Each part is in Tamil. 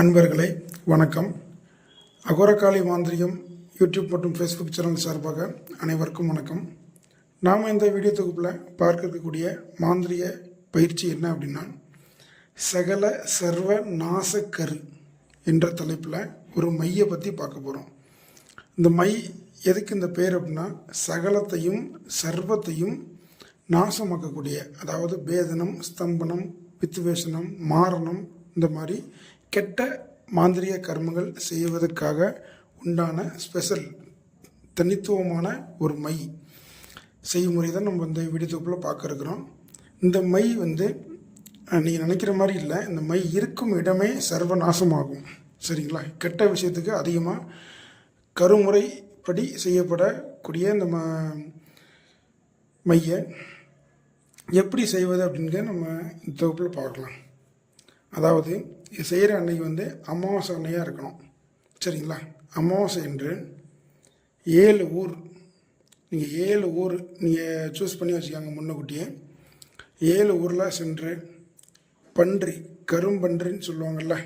அன்பர்களே வணக்கம். அகோரகாளி மாந்திரியம் யூடியூப் மற்றும் ஃபேஸ்புக் சேனல் சார்பாக அனைவருக்கும் வணக்கம். நாம் இந்த வீடியோ தொகுப்பில் பார்க்க இருக்கக்கூடிய மாந்திரிய பயிற்சி என்ன அப்படின்னா சகல சர்வ நாசக்கரு என்ற தலைப்பில் ஒரு மையை பற்றி பார்க்க போகிறோம் இந்த மை எதுக்கு இந்த பேர் அப்படின்னா சகலத்தையும் சர்வத்தையும் நாசமாக்கக்கூடிய அதாவது பேதனம் ஸ்தம்பனம் வித்துவேஷனம் மாரணம் இந்த மாதிரி கெட்ட மாந்திரிய கர்மங்கள் செய்வதற்காக உண்டான ஸ்பெஷல் தனித்துவமான ஒரு மை. செய்முறை தான் நம்ம இந்த வீடியோ தொகுப்பில் பார்க்க இருக்கிறோம். இந்த மை வந்து நீங்கள் நினைக்கிற மாதிரி இல்லை. இந்த மை இருக்கும் இடமே சர்வநாசமாகும். சரிங்களா? கெட்ட விஷயத்துக்கு அதிகமாக கருமுறைப்படி செய்யப்படக்கூடிய இந்த ம மையை எப்படி செய்வது அப்படிங்கிற நம்ம இந்த தொகுப்பில் பார்க்கலாம். அதாவது இது செய்கிற அன்னைக்கு வந்து அமாவாசை அன்னையாக இருக்கணும். சரிங்களா? அமாவாசை என்று ஏழு ஊர் நீங்கள் ஏழு ஊர் நீங்கள் சூஸ் பண்ணி வச்சுக்காங்க முன்னக்கூட்டியே. ஏழு ஊரில் சென்று பன்றி கரும்பன்றின்னு சொல்லுவாங்கள்ல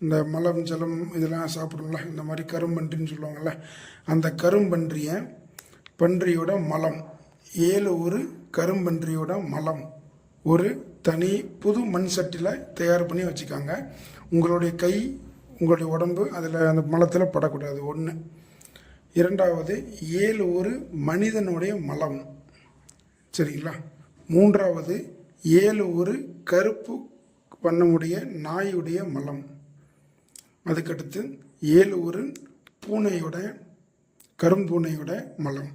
இந்த மலம் ஜலம் இதெல்லாம் சாப்பிடும்ல இந்த மாதிரி கரும்பன்றின்னு சொல்லுவாங்கள்ல அந்த கரும்பன்றியை பன்றியோட மலம். ஏழு ஊர் கரும்பன்றியோட மலம். ஒரு தனி புது மண் சட்டியில் தயார் பண்ணி வச்சுக்காங்க. உங்களுடைய கை உங்களுடைய உடம்பு அதில் அந்த மலத்தில் படக்கூடாது. ஒன்று இரண்டாவது ஏழு ஒரு மனிதனுடைய மலம். சரிங்களா? மூன்றாவது ஏழு ஒரு கருப்பு பண்ணமுடைய நாயுடைய மலம். அதுக்கடுத்து ஏழு ஒரு பூனையோட கரும்பூனையோட மலம்.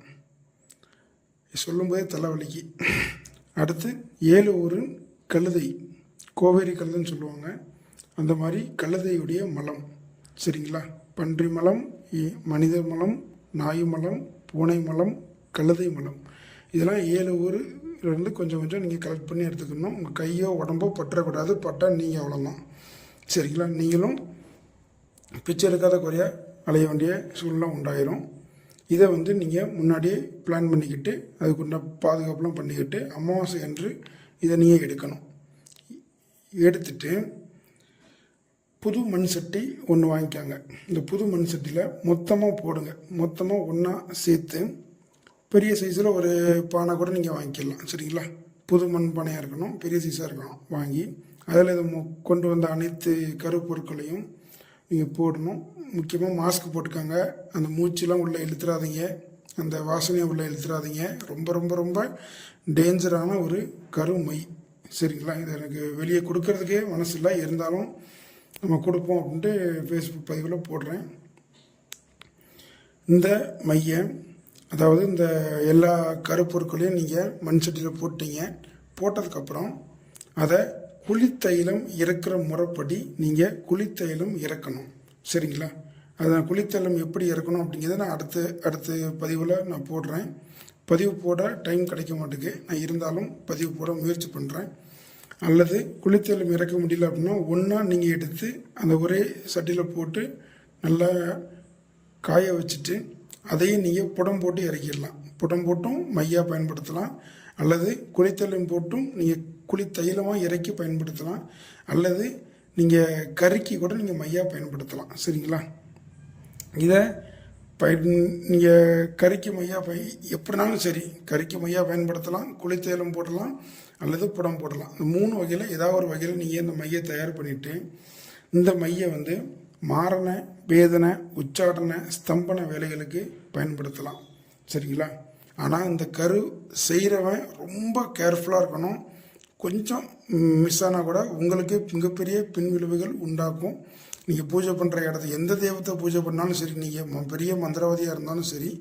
சொல்லும்போதே தலைவலிக்கு. அடுத்து ஏழு ஒரு கழுதை கோவேரி கழுதைன்னு சொல்லுவாங்க. அந்த மாதிரி கழுதையுடைய மலம். சரிங்களா? பன்றி மலம் இ- மனித மலம் நாய் மலம் பூனை மலம் கழுதை மலம். இதெல்லாம் ஏழு ஊர்லேருந்து கொஞ்சம் கொஞ்சம் நீங்கள் கலெக்ட் பண்ணி எடுத்துக்கணும். உங்கள் கையோ உடம்போ பற்றக்கூடாது. பட்டால் நீங்கள் அவ்வளோதான் சரிங்களா? நீங்களும் பிச்சை எடுக்காத குறைய அலைய வேண்டிய சூழ்நிலை உண்டாயிரும். இதை வந்து நீங்கள் முன்னாடியே பிளான் பண்ணிக்கிட்டு அதுக்குண்ட பாதுகாப்புலாம் பண்ணிக்கிட்டு அமாவாசை அன்று இதை நீங்கள் எடுக்கணும். எடுத்துட்டு புது மண் சட்டி ஒன்று வாங்கிக்காங்க. இந்த புது மண் சட்டியில் மொத்தமாக போடுங்க. மொத்தமாக ஒன்றா சேர்த்து பெரிய சைஸில் ஒரு பானை கூட நீங்கள் வாங்கிக்கலாம். சரிங்களா? புது மண் பானையாக இருக்கணும் பெரிய சைஸாக இருக்கணும் வாங்கி அதில் இது மொ- கொண்டு வந்த அனைத்து கருப்பொருட்களையும் நீங்கள் போடணும். முக்கியமாக மாஸ்க் போட்டுக்கோங்க. அந்த மூச்செலாம் உள்ளே இழுத்துறாதீங்க. அந்த வாசனையை உள்ளே இழுத்துறாதீங்க. ரொம்ப ரொம்ப ரொம்ப டேஞ்சரான ஒரு கருமை. சரிங்களா? இது எனக்கு வெளியே கொடுக்கறதுக்கே மனசு இல்லை இருந்தாலும் நம்ம கொடுப்போம் அப்படின்ட்டு ஃபேஸ்புக் பதிவில் போடுறேன். இந்த மையம் அதாவது இந்த எல்லா கருப்பொருட்களையும் நீங்கள் மண் சட்டியில் போட்டீங்க. போட்டதுக்கப்புறம் அதை குளித்தைலம் இறக்குற முறைப்படி நீங்கள் குளித்தைலம் இறக்கணும். சரிங்களா? அதான் குளித்தலம் எப்படி இறக்கணும் அப்படிங்கிறத நான் அடுத்த அடுத்த பதிவில் நான் போடுறேன். பதிவு போட டைம் கிடைக்க மாட்டேங்குது. நான் இருந்தாலும் பதிவு போட முயற்சி பண்ணுறேன் அல்லது குளித்தலம் இறக்க முடியல அப்படின்னா ஒன்றா நீங்கள் எடுத்து அந்த ஒரே சட்டியில் போட்டு நல்லா காய வச்சுட்டு அதையும் நீங்கள் புடம் போட்டு இறக்கிடலாம். புடம் போட்டும் மையாக பயன்படுத்தலாம். அல்லது குளித்தலம் போட்டும் நீங்கள் குளி தைலமாக இறக்கி பயன்படுத்தலாம். அல்லது நீங்கள் கறிக்கு கூட நீங்கள் மையாக பயன்படுத்தலாம். சரிங்களா? இதை பயன் நீங்கள் கறிக்கு மையாக பய எப்படினாலும் சரி கறிக்கு மையாக பயன்படுத்தலாம். குளித்தேலும் போடலாம் அல்லது புடம் போடலாம். இந்த மூணு வகையில் ஏதாவது ஒரு வகையில் நீங்கள் இந்த மையை தயார் பண்ணிவிட்டு இந்த மையை வந்து மாரண வேதனை உச்சாடன ஸ்தம்பன வேலைகளுக்கு பயன்படுத்தலாம். சரிங்களா? ஆனால் இந்த கரு செய்கிறவன் ரொம்ப கேர்ஃபுல்லாக இருக்கணும். கொஞ்சம் மிஸ் ஆனால் கூட உங்களுக்கு மிகப்பெரிய பின்விளைவுகள் உண்டாக்கும். நீங்கள் பூஜை பண்ணுற இடத்த எந்த தெய்வத்தை பூஜை பண்ணாலும் சரி நீங்கள் பெரிய மந்திரவாதியாக இருந்தாலும் சரி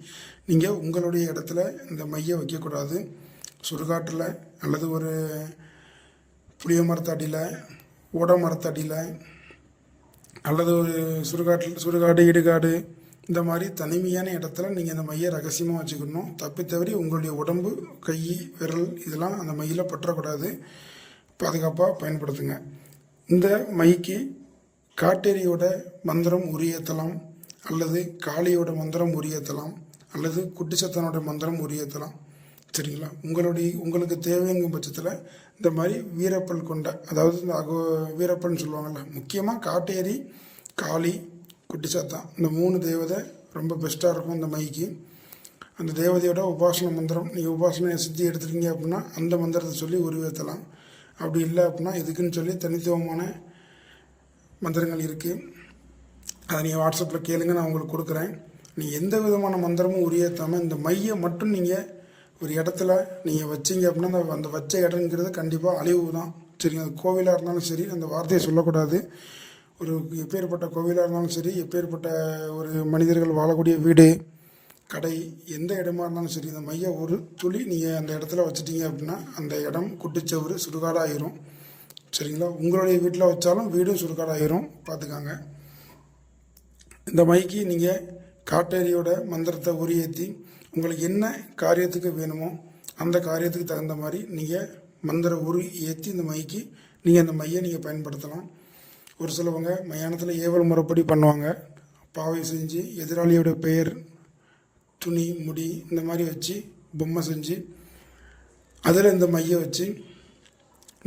நீங்கள் உங்களுடைய இடத்துல இந்த மையை வைக்கக்கூடாது. சுடுகாட்டில் அல்லது ஒரு புளிய மரத்தடியில் ஓட மரத்தடியில் அல்லது ஒரு சுடுகாட்டில் சுடுகாடு இடுகாடு இந்த மாதிரி தனிமையான இடத்துல நீங்கள் அந்த மையை ரகசியமாக வச்சுக்கணும். தப்பி தவறி உங்களுடைய உடம்பு கை விரல் இதெல்லாம் அந்த மையில் பற்றக்கூடாது. பாதுகாப்பாக பயன்படுத்துங்க. இந்த மைக்கு காட்டேரியோட மந்திரம் உரியேற்றலாம் அல்லது காளியோட மந்திரம் உரியேற்றலாம் அல்லது குட்டிச்சத்தனோட மந்திரம் உரியேற்றலாம் சரிங்களா? உங்களுடைய உங்களுக்கு தேவைங்கும் பட்சத்தில் இந்த மாதிரி வீரப்பல் கொண்ட அதாவது இந்த அகோ வீரப்பல்னு சொல்லுவாங்கள்ல முக்கியமாக காட்டேரி காளி குட்டி சாத்தான் இந்த மூணு தேவதை ரொம்ப பெஸ்ட்டாக இருக்கும் இந்த மைக்கு. அந்த தேவதையோட உபாசன மந்திரம். நீங்கள் உபாசனையை சித்தி எடுத்துட்டீங்க அப்படின்னா அந்த மந்திரத்தை சொல்லி உருவேற்றலாம் அப்படி இல்லை அப்படின்னா இதுக்குன்னு சொல்லி தனித்துவமான மந்திரங்கள் இருக்குது அதை நீங்கள் வாட்ஸ்அப்பில் கேளுங்க நான் உங்களுக்கு கொடுக்குறேன். நீங்கள் எந்த விதமான மந்திரமும் உரியேற்றாமல் இந்த மையை மட்டும் நீங்கள் ஒரு இடத்துல நீங்கள் வச்சீங்க அப்படின்னா அந்த அந்த வச்ச இடங்கிறது கண்டிப்பாக அழிவு தான் சரிங்க அது கோவிலாக இருந்தாலும் சரி அந்த வார்த்தையை சொல்லக்கூடாது. ஒரு எப்பேற்பட்ட கோவிலாக இருந்தாலும் சரி எப்பேற்பட்ட ஒரு மனிதர்கள் வாழக்கூடிய வீடு கடை எந்த இடமா இருந்தாலும் சரி இந்த மைய ஒரு துளி நீங்கள் அந்த இடத்துல வச்சிட்டீங்க அப்படின்னா அந்த இடம் குட்டிச்சவரு சுடுகாடாகிரும் சரிங்களா? உங்களுடைய வீட்டில் வச்சாலும் வீடும் சுடுகாடாகிரும் பார்த்துக்காங்க. இந்த மைக்கு நீங்கள் காட்டேரியோட மந்திரத்தை உரியேற்றி உங்களுக்கு என்ன காரியத்துக்கு வேணுமோ அந்த காரியத்துக்கு தகுந்த மாதிரி நீங்கள் மந்திர உரு ஏற்றி இந்த மைக்கு நீங்கள் அந்த மையை நீங்கள் பயன்படுத்தலாம். ஒரு சிலவங்க மயானத்தில் ஏவல் முறைப்படி பண்ணுவாங்க. பாவை செஞ்சு எதிராளியோட பெயர் துணி முடி இந்த மாதிரி வச்சு பொம்மை செஞ்சு அதில் இந்த மையை வச்சு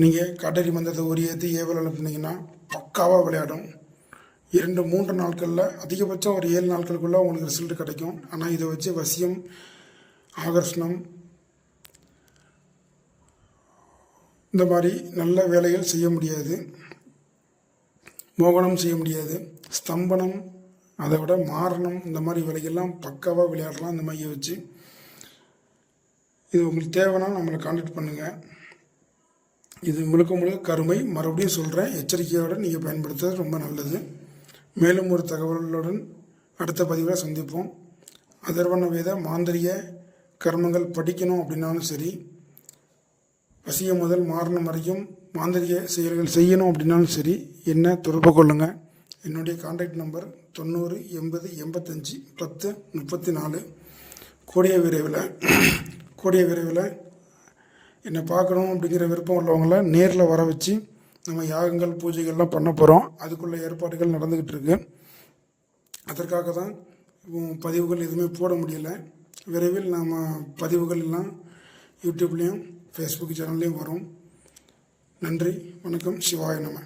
நீங்கள் காட்டேரி மந்திரத்தை உரியேற்றி ஏவல் அனுப்புனீங்கன்னா பக்காவாக விளையாடும். இரண்டு மூன்று நாட்களில் அதிகபட்சம் ஒரு ஏழு நாட்களுக்குள்ளே உங்களுக்கு ரிசல்ட் கிடைக்கும். ஆனால் இதை வச்சு வசியம் ஆகர்ஷணம் இந்த மாதிரி நல்ல வேலைகள் செய்ய முடியாது. மோகனம் செய்ய முடியாது. ஸ்தம்பனம் அதை விட மாரணம் இந்த மாதிரி வேலைகள்லாம் பக்காவாக விளையாடலாம் இந்த மையை வச்சு. இது உங்களுக்கு தேவைன்னா நம்மளை காண்டாக்ட் பண்ணுங்கள் இது முழுக்க முழுக்க கருமை. மறுபடியும் சொல்கிறேன் எச்சரிக்கையோடு நீங்கள் பயன்படுத்துறது ரொம்ப நல்லது. மேலும் ஒரு தகவல்களுடன் அடுத்த பதிவில் சந்திப்போம். அதர்வன வேத மாந்திரிய கர்மங்கள் படிக்கணும் அப்படின்னாலும் சரி வசியம் முதல் மாறணும் வரைக்கும் மாந்திரிக செயல்கள் செய்யணும் அப்படின்னாலும் சரி என்ன தொடர்பு கொள்ளுங்கள் என்னுடைய கான்டாக்ட் நம்பர் தொண்ணூறு எண்பது எண்பத்தஞ்சு பத்து முப்பத்தி நாலு கூடிய விரைவில் கூடிய விரைவில் என்னை பார்க்கணும் அப்படிங்கிற விருப்பம் உள்ளவங்கள நேரில் வர வச்சு நம்ம யாகங்கள் பூஜைகள்லாம் பண்ண போகிறோம் அதுக்குள்ள ஏற்பாடுகள் நடந்துக்கிட்டு இருக்கு. அதற்காக தான் பதிவுகள் எதுவுமே போட முடியல. விரைவில் நாம் பதிவுகள் எல்லாம் யூடியூப்லேயும் ஃபேஸ்புக் சேனல்லையும் வரும். நன்றி வணக்கம் சிவாய நம.